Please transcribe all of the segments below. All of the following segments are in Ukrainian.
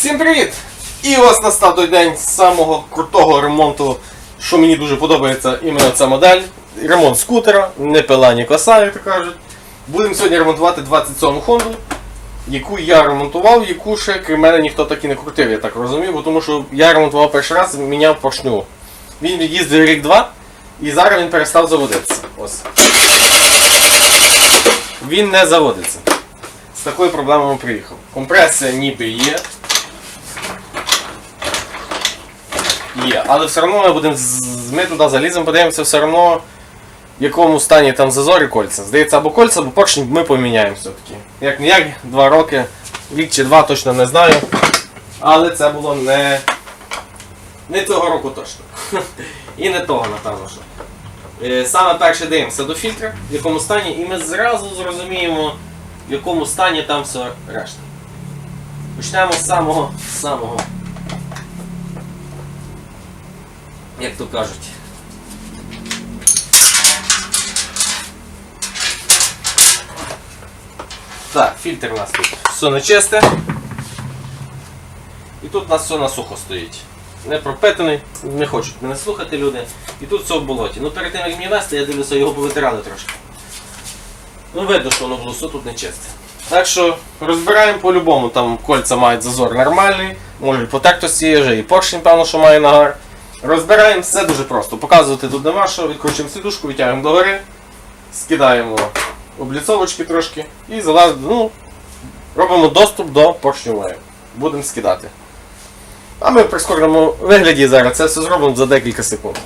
Всім привіт! І ось настав той день самого крутого ремонту, що мені дуже подобається іменно ця модель. Ремонт скутера, не пила, ні коса, як то кажуть. Будемо сьогодні ремонтувати 27 Хонду, яку я ремонтував, яку ще крім мене ніхто так і не крутив, я так розумію, бо тому що я ремонтував перший раз, міняв поршню. Він їздив рік-два, і зараз він перестав заводитися. Ось. Він не заводиться. З такою проблемою приїхав. Компресія ніби є. Є, але все одно ми будемо ми туди заліземо, подивимося все одно, в якому стані там зазорі кольця. Здається, або кольця, або поршень ми поміняємо все-таки. Як не як, два роки, рік чи два точно не знаю. Але це було не. Не цього року точно. І не того, напевно, що. Е, Саме перше дивимося до фільтра, в якому стані, і ми зразу зрозуміємо, в якому стані там все решта. Почнемо з самого самого. Як то кажуть. Так, фільтр у нас тут все нечисте. І тут у нас все на сухо стоїть. Не пропитаний, не хочуть мене слухати люди. І тут все в болоті. Ну перед тим як мені вести, я дивлюся, його повитирали трошки. Ну видно, що воно було все тут нечисте. Так що розбираємо по-любому, там кольця мають зазор нормальний, може потертості є вже, і поршень, певно, що має нагар. Розбираємо все дуже просто. Показувати тут нема що, відкручуємо сидушку, витягуємо догори, скидаємо обліцовочки трошки і залазимо, ну, робимо доступ до поршньової. Будемо скидати. А ми в прискореному вигляді зараз це все зробимо за декілька секунд.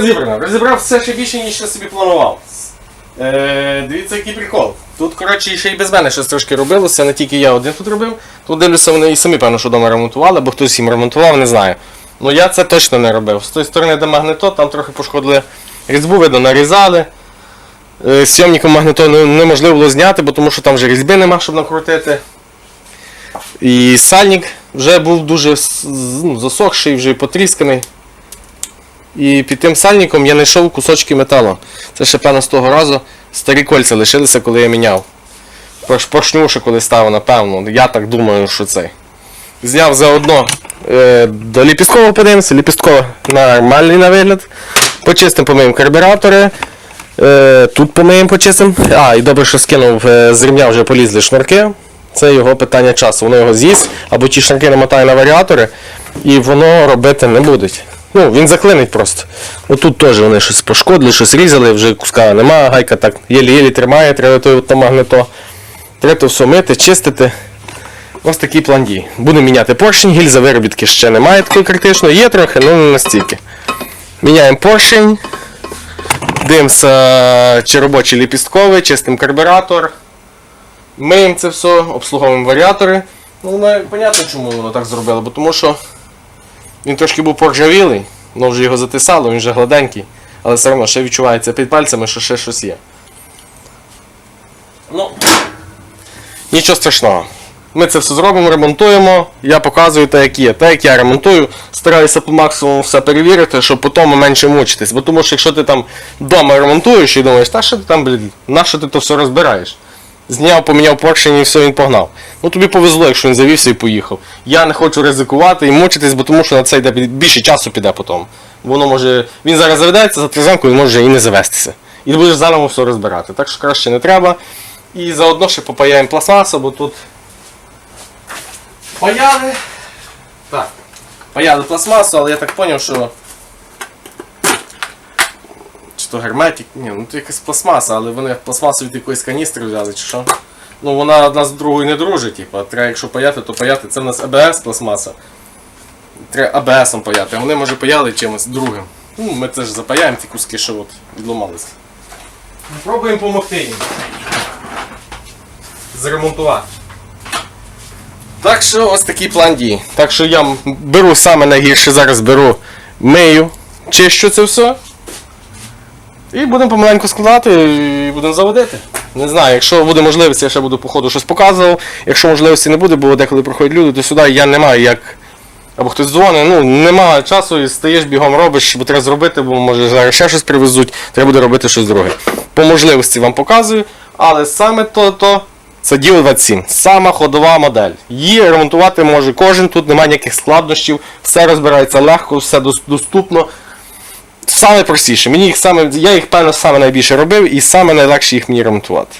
Розібрано. Розібрав все ще більше, ніж я собі планував. Е, дивіться, який прикол. Тут, коротше, ще й без мене щось трошки робилося, не тільки я один тут робив. Тут дивлюся, вони і самі, певно, що вдома ремонтували, або хтось їм ремонтував, не знаю. Ну я це точно не робив. З тої сторони, де магнетот, там трохи пошкодили різьбу, видно, нарізали. Е, Сйомником магнетону неможливо було зняти, бо тому що там вже різьби нема, щоб накрутити. І сальник вже був дуже ну, засохший, вже потрісканий. І під тим сальником я знайшов кусочки металу. Це ще певно з того разу старі кольця лишилися, коли я міняв. Ще коли ставив, напевно. Я так думаю, що це. Зняв заодно е, до ліпісткового подивимося, ліпістково нормальний на вигляд. Почистимо помиємо карбюратори. Е, тут помиємо почистимо. А, і добре, що скинув е, з ремня вже полізли шнурки. Це його питання часу. Воно його з'їсть, або ті шнурки намотає на варіатори, і воно робити не буде. Ну, він заклинить просто. Отут теж вони щось пошкодили, щось різали, вже куска немає, гайка так єлі-єлі тримає, треба то, то магнето. Треба то все мити, чистити. Ось такий план дій. Будемо міняти поршень, гільза виробітки ще немає такої критичної, є трохи, але не настільки. Міняємо поршень. Дивимося, чи робочий ліпістковий, чистим карбюратор. Миємо це все, обслуговуємо варіатори. Ну, понятно, чому воно так зробило, бо тому що він трошки був поржавілий, воно вже його затисало, він вже гладенький, але все одно ще відчувається під пальцями, що ще щось є. Ну, нічого страшного. Ми це все зробимо, ремонтуємо. Я показую те, як є. Те, як я ремонтую, стараюся по максимуму все перевірити, щоб потім менше мучитись. Бо тому що якщо ти там вдома ремонтуєш і думаєш, та що ти там, блін, на що ти то все розбираєш? Зняв, поміняв поршень і все, він погнав. Ну тобі повезло, якщо він завівся і поїхав. Я не хочу ризикувати і мучитись, бо тому що на це йде більше часу піде потім. Воно може. Він зараз заведеться за тризанку, він може і не завестися. І будеш заново все розбирати. Так що краще не треба. І заодно ще попаяємо пластмасу, бо тут Паяли. Так. Паяли пластмасу, але я так зрозумів, що. Чи то герметик? Ні, ну то якась пластмаса, але вони пластмасу від якоїсь каністри взяли, чи що. Ну вона одна з другою не дружить, типу. Треба, якщо паяти, то паяти. Це в нас АБС пластмаса. Треба АБСом паяти, а вони може паяли чимось другим. Ну, ми це ж запаяємо ті куски, що от відломалися. Пробуємо допомогти їм. Зремонтувати. Так що ось такий план дій. Так що я беру саме найгірше, зараз беру мию, чищу це все. І будемо помаленьку складати і будемо заводити. Не знаю, якщо буде можливість, я ще буду по ходу щось показував. Якщо можливості не буде, бо деколи приходять люди, то сюди я не маю як. Або хтось дзвонить, ну немає часу і стаєш бігом робиш, бо треба зробити, бо може зараз ще щось привезуть, треба буде робити щось друге. По можливості вам показую, але саме то, то це Діо 27, сама ходова модель. Її ремонтувати може кожен, тут немає ніяких складнощів, все розбирається легко, все доступно. Саме простіше. Мені їх саме, я їх певно саме найбільше робив і саме найлегше їх мені ремонтувати.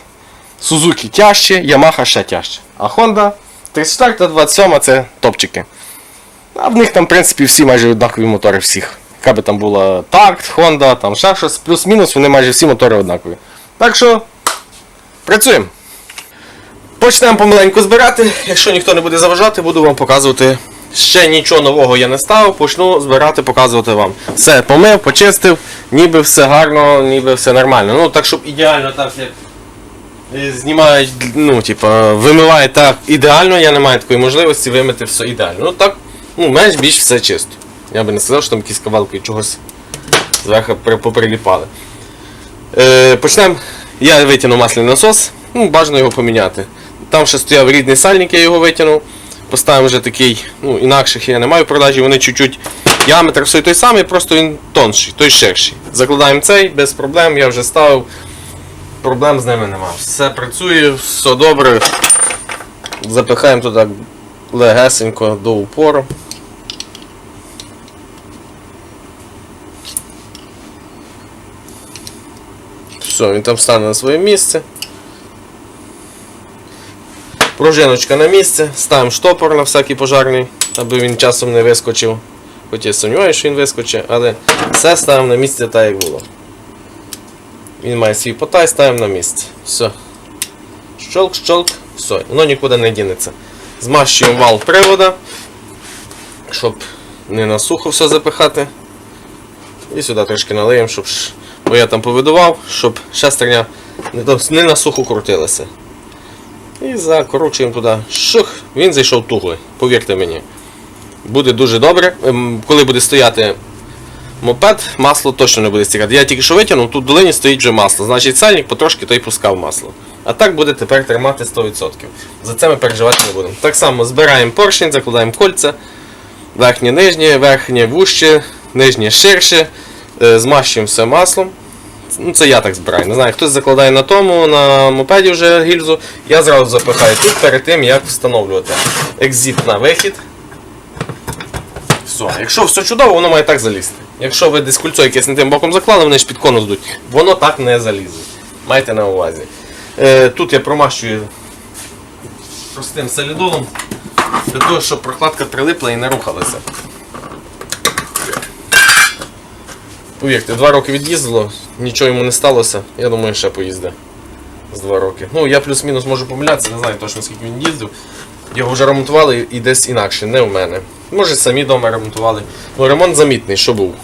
Suzuki тяжче, Yamaha ще тяжче. А Honda 34 та 27 це топчики. А в них там, в принципі, всі майже однакові мотори всіх. Яка би там була такт, Honda, там ще щось, плюс-мінус, вони майже всі мотори однакові. Так що, працюємо. Почнемо помаленьку збирати. Якщо ніхто не буде заважати, буду вам показувати. Ще нічого нового я не ставив, почну збирати, показувати вам. Все помив, почистив, ніби все гарно, ніби все нормально. Ну так, щоб ідеально так як е, знімають, ну, типа, вимивають так ідеально, я не маю такої можливості вимити все ідеально. Ну так, ну, менш більш все чисто. Я би не сказав, що там якісь кавалки чогось зверху поприліпали. Е, почнемо. Я витягнув масляний насос, ну, бажано його поміняти. Там ще стояв рідний сальник, я його витягнув. Поставив вже такий, ну, інакших я не маю в продажі, вони чуть-чуть. Діаметр все той самий, просто він тонший, той ширший. Закладаємо цей, без проблем, я вже ставив. Проблем з ними нема. Все працює, все добре. Запихаємо туди легесенько до упору. Все, він там стане на своє місце. Пружиночка на місце, ставимо штопор на всякий пожарний, аби він часом не вискочив. Хоч я сумніваюся, що він вискочить, але все ставимо на місце так, як було. Він має свій потай, ставимо на місце. Все. Щолк, щолк, все, воно нікуди не дінеться. Змащуємо вал привода, щоб не на сухо все запихати. І сюди трошки налиємо, щоб бо я там повидував, щоб шестерня не, на сухо крутилася. І закручуємо туди. Шух, він зайшов туго, повірте мені. Буде дуже добре. Ем, Коли буде стояти мопед, масло точно не буде стікати. Я тільки що витягнув, тут в долині стоїть вже масло. Значить сальник потрошки той пускав масло. А так буде тепер тримати 100%. За це ми переживати не будемо. Так само збираємо поршень, закладаємо кольця. Верхнє нижнє, верхнє вужче, нижнє ширше. Е, Змащуємо все маслом. Ну, це я так збираю. Не знаю, хтось закладає на тому, на мопеді вже гільзу. Я зразу запихаю тут перед тим, як встановлювати. Екзит на вихід. Все. Якщо все чудово, воно має так залізти. Якщо ви десь кульцо якесь не тим боком заклали, вони ж під конус йдуть. Воно так не залізе. Майте на увазі. Е, тут я промащую простим солідолом, для того, щоб прокладка прилипла і не рухалася. Повірте, два роки від'їздило, нічого йому не сталося. Я думаю, ще поїздить з два роки. Ну, я плюс-мінус можу помилятися, не знаю точно скільки він їздив. Його вже ремонтували і десь інакше, не в мене. Може самі вдома ремонтували. Ну, ремонт замітний, що був.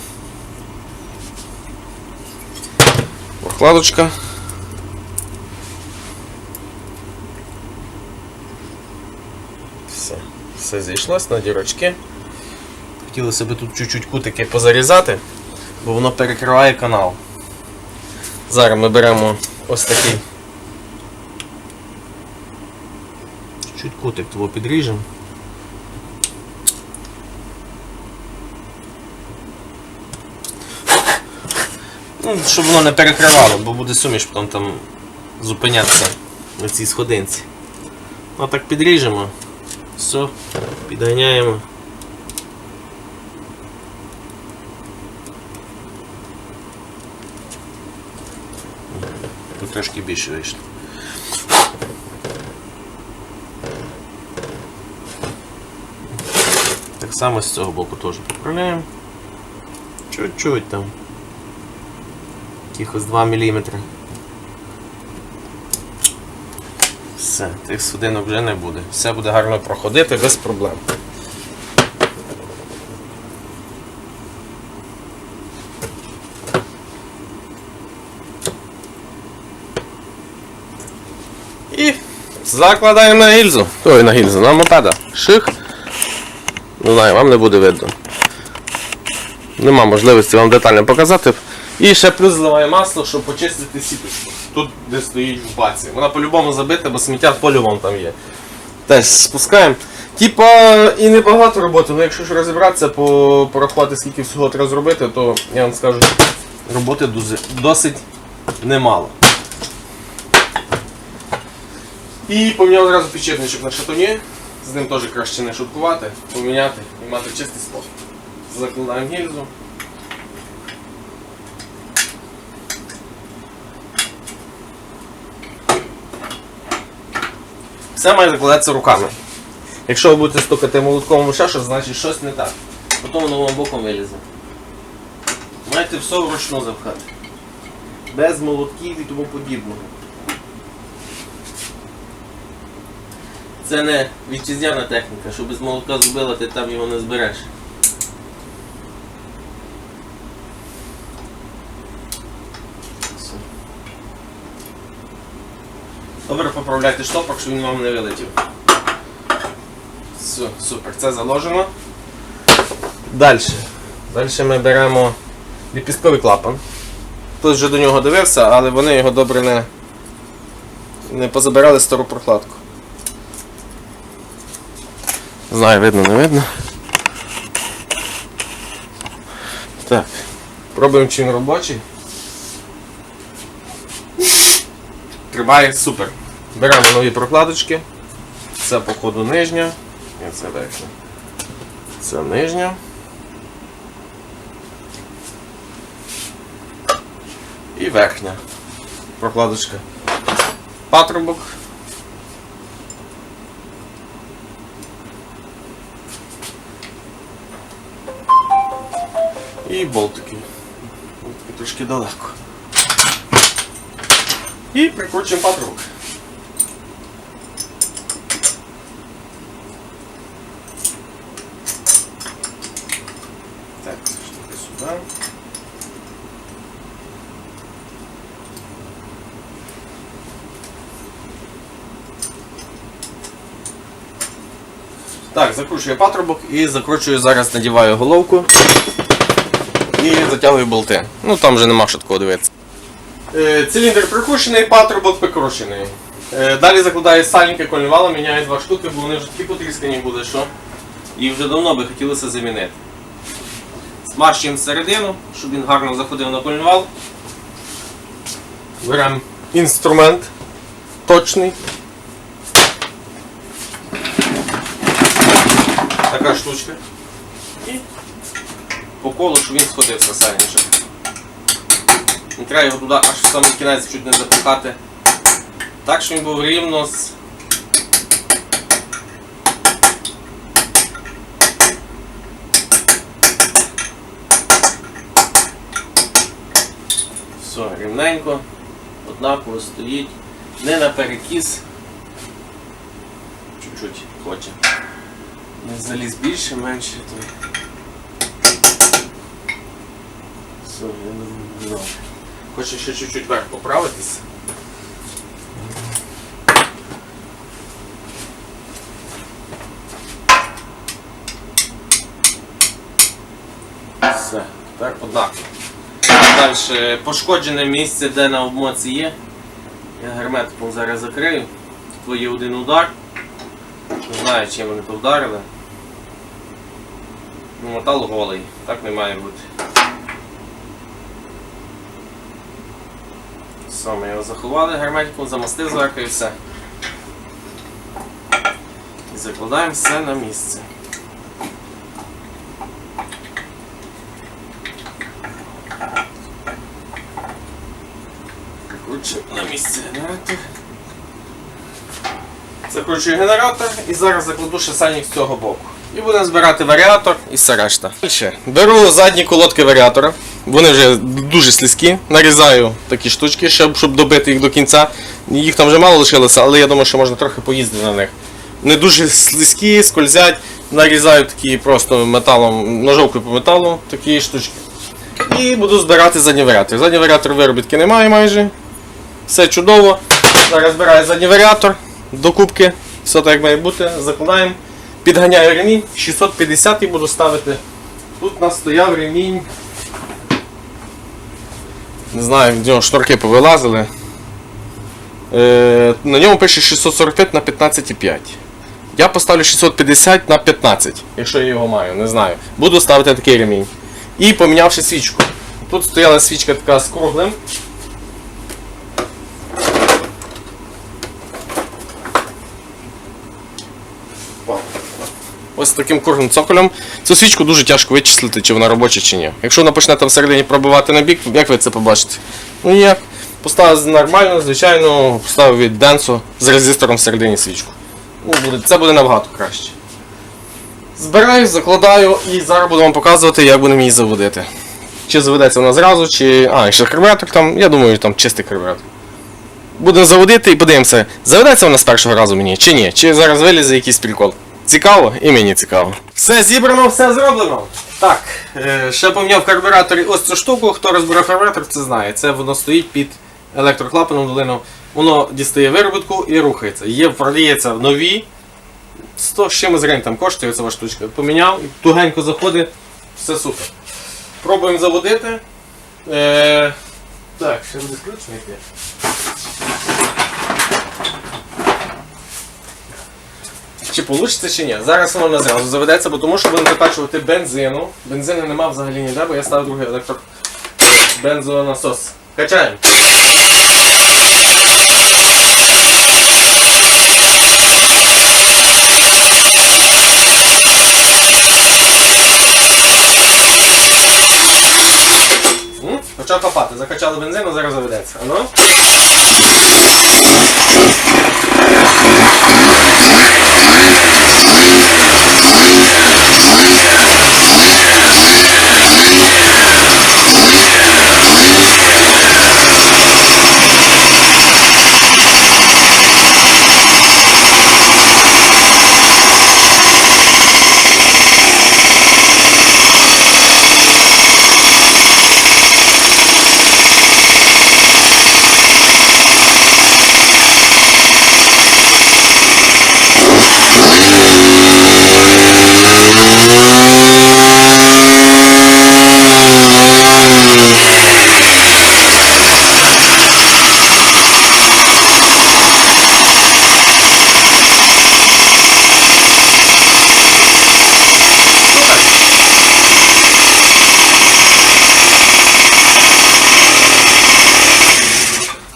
Прокладочка. Все. Все зійшлось на дірочки. Хотілося б тут чуть-чуть кутики позарізати, бо воно перекриває канал. Зараз ми беремо ось такий. Чуть кутик того підріжемо. Ну, щоб воно не перекривало, бо буде суміш потім там зупинятися на цій сходинці. Ну так підріжемо. Все, підганяємо. Тут трошки більше вийшло. Так само з цього боку теж поправляємо. Чуть-чуть там. Якихось 2 мм. Все, тих судинок вже не буде. Все буде гарно проходити без проблем. І закладаємо на гільзу. Ой, на гільзу, на мопеда. Ших. Не знаю, вам не буде видно. Нема можливості вам детально показати. І ще плюс зливає масло, щоб почистити сіточку. Тут, де стоїть в баці. Вона по-любому забита, бо сміття по-любому там є. Теж спускаємо. Типа і небагато роботи, але якщо ж розібратися, по- порахувати, скільки всього треба зробити, то я вам скажу, роботи досить немало. І поміняв одразу підшипничок на шатуні. З ним теж краще не шуткувати, поміняти і мати чистий спот. Закладаємо гільзу. Все має закладатися руками. Якщо ви будете стукати молотком ще щось, значить щось не так. Потім воно вам боком вилізе. Маєте все вручну запхати. Без молотків і тому подібного. Це не вітчизняна техніка, що без молотка зробила, ти там його не збереш. Добре, поправляйте штопор, щоб він вам не вилетів. Все, супер, це заложено. Далі. Далі ми беремо ліпістковий клапан. Хтось вже до нього дивився, але вони його добре не, не позабирали стару прокладку. Знаю, видно, не видно. Так. Пробуємо чи він робочий. Триває супер. Беремо нові прокладочки. Це походу нижня. І це верхня. Це нижня. І верхня прокладочка. Патрубок. І болтики. Болтики трошки далеко. І прикручуємо патрубок. Так, штуки сюди. Так, закручую патрубок і закручую зараз, надіваю головку і затягую болти. Ну там вже нема що такого дивитися. Е, Циліндр прикручений, патрубок прикручений. Е, Далі закладаю сальники колінвала, міняю два штуки, бо вони вже такі потріскані були, що їх вже давно би хотілося замінити. Змащуємо середину, щоб він гарно заходив на кольнвал. Беремо інструмент точний. Така штучка. І по колу, щоб він сходився сальніше. Не треба його туди аж в самий кінець чуть не запихати. Так, щоб він був рівно з. Все, рівненько, однаково стоїть, не наперекіс. Чуть-чуть хоче. Не заліз більше, менше, то. Я думаю, добре. Хочу ще чуть-чуть вверх поправитись. Все, тепер однаково. Далі пошкоджене місце, де на обмоці є. Я герметиком зараз закрию. Тут є один удар. Не знаю, чим вони то вдарили. Ну, Метал голий, так не має бути. Все, ми його заховали герметиком, замастив зверху і все. І закладаємо все на місце. Закручуємо на місце генератор. Закручую генератор і зараз закладу ще з цього боку. І будемо збирати варіатор і все решта. Далі. Беру задні колодки варіатора. Вони вже дуже слизькі. Нарізаю такі штучки, щоб, щоб добити їх до кінця. Їх там вже мало лишилося, але я думаю, що можна трохи поїздити на них. Вони дуже слизькі, скользять. Нарізаю такі просто металом, ножовкою по металу, такі штучки. І буду збирати задній варіатор. Задній варіатор виробітки немає майже. Все чудово. Зараз збираю задній варіатор до кубки. Все так має бути. Закладаємо. Підганяю ремінь. 650 і буду ставити. Тут у нас стояв ремінь. Не знаю, в нього шнурки повилазили. Е, на ньому пише 645 на 15,5. Я поставлю 650 на 15, якщо я його маю, не знаю. Буду ставити такий ремінь. І помінявши свічку. Тут стояла свічка така з круглим. Ось таким круглим цоколем. Цю свічку дуже тяжко вичислити, чи вона робоча, чи ні. Якщо вона почне там всередині пробивати на бік, як ви це побачите? Ну ніяк. Поставив нормально, звичайно, поставив від Денсо з резистором всередині свічку. Ну, це буде набагато краще. Збираю, закладаю і зараз буду вам показувати, як будемо її заводити. Чи заведеться вона зразу, чи. А, ще карбюратор там, я думаю, там чистий карбюратор. Будемо заводити і подивимося, заведеться вона з першого разу мені, чи ні, чи зараз вилізе якийсь прикол. Цікаво і мені цікаво. Все зібрано, все зроблено. Так, е, ще поміняв в карбюраторі ось цю штуку. Хто розбирав карбюратор, це знає. Це воно стоїть під електроклапаном долином. Воно дістає виробітку і рухається. Є, продається нові. 100 з чимось гривень там коштує ця штучка. Поміняв, тугенько заходить, все супер. Пробуємо заводити. Е, так, ще буде включений йти. Чи вийде, чи ні. Зараз воно не зразу заведеться, бо тому що будемо закачувати бензину. Бензину нема взагалі ніде, бо я ставив другий електро бензонасос. Качаємо. Почав копати, закачали бензину, зараз заведеться. Ано?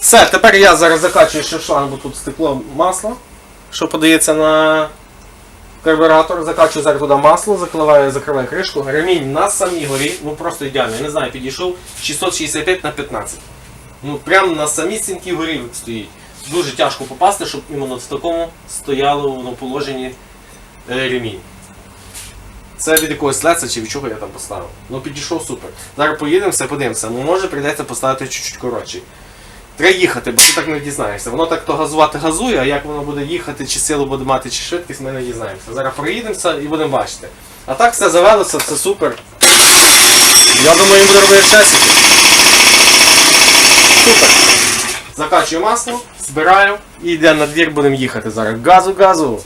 Все, тепер я зараз закачую ще в тут стекло масло, що подається на карбюратор. Закачую зараз туди масло, закриваю, закриваю кришку. Ремінь на самій горі, ну просто ідеально, я не знаю, підійшов 665 на 15. Ну прямо на самісінькій горі стоїть. Дуже тяжко попасти, щоб іменно в такому стояло ну, положенні е, ремінь. Це від якогось леса чи від чого я там поставив. Ну підійшов супер. Зараз поїдемо, все подивимося. Ну може прийдеться поставити чуть-чуть коротший. Треба їхати, бо ти так не дізнаєшся. Воно так то газувати газує, а як воно буде їхати, чи силу буде мати, чи швидкість, ми не дізнаємося. Зараз проїдемося і будемо бачити. А так все завелося, все супер. Я думаю, їм буде робити часики. Супер. Закачую масло, збираю і йде на двір, будемо їхати зараз. Газу, газу!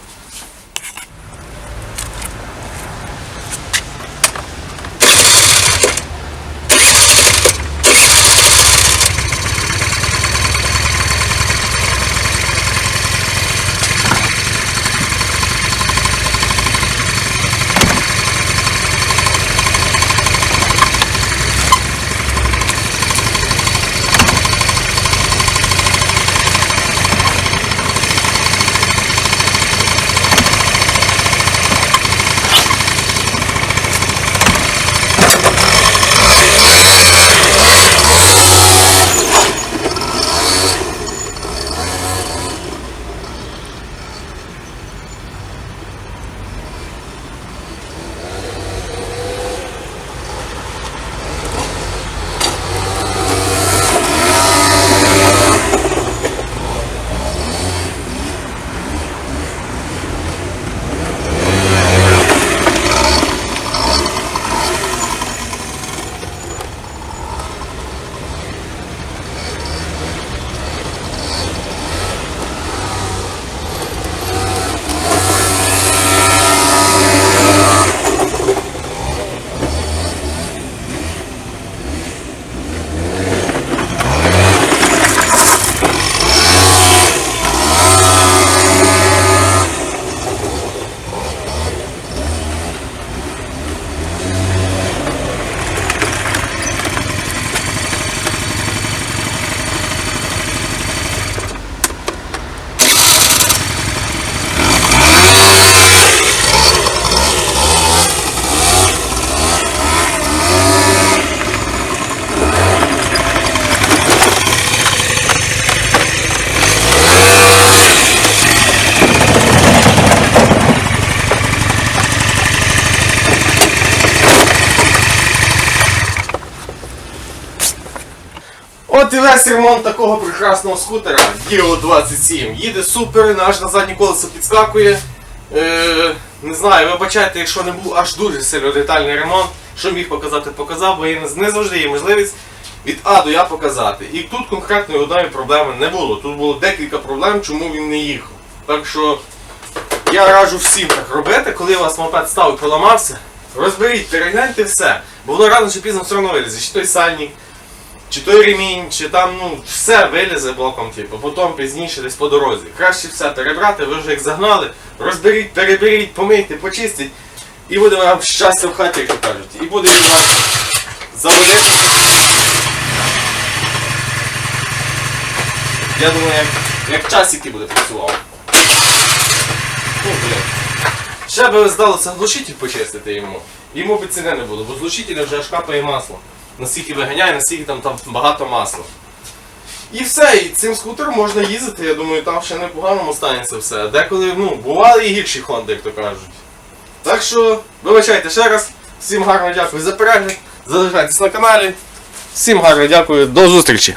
От весь ремонт такого прекрасного скутера Geo 27. Їде супер, аж на заднє колесо підскакує. Е, не знаю, вибачайте, якщо не був аж дуже сильно детальний ремонт. Що міг показати, показав, бо не завжди є можливість від А до Я показати. І тут конкретної одної проблеми не було. Тут було декілька проблем, чому він не їхав. Так що я раджу всім так робити, коли у вас мопед став і поламався, розберіть, перегляньте все. Бо воно рано чи пізно все одно вилізе. Чи той сальник, чи той ремінь, чи там ну все вилізе блоком, типу, потім пізніше десь по дорозі. Краще все перебрати, ви вже як загнали, розберіть, переберіть, помийте, почистіть, і буде вам щастя в хаті, як то кажуть. І буде він вам заводитися. Я думаю, як, як часики буде працював. Ну, блін. Ще би здалося глушитель почистити йому. Йому би ціни не було, бо з вже аж капає масло. Наскільки виганяє, наскільки там, там багато масла. І все, і цим скутером можна їздити, я думаю, там ще непогано це все. Деколи, ну, бували і гірші хонди, як то кажуть. Так що, вибачайте ще раз, всім гарно дякую за перегляд, залишайтесь на каналі. Всім гарно дякую, до зустрічі!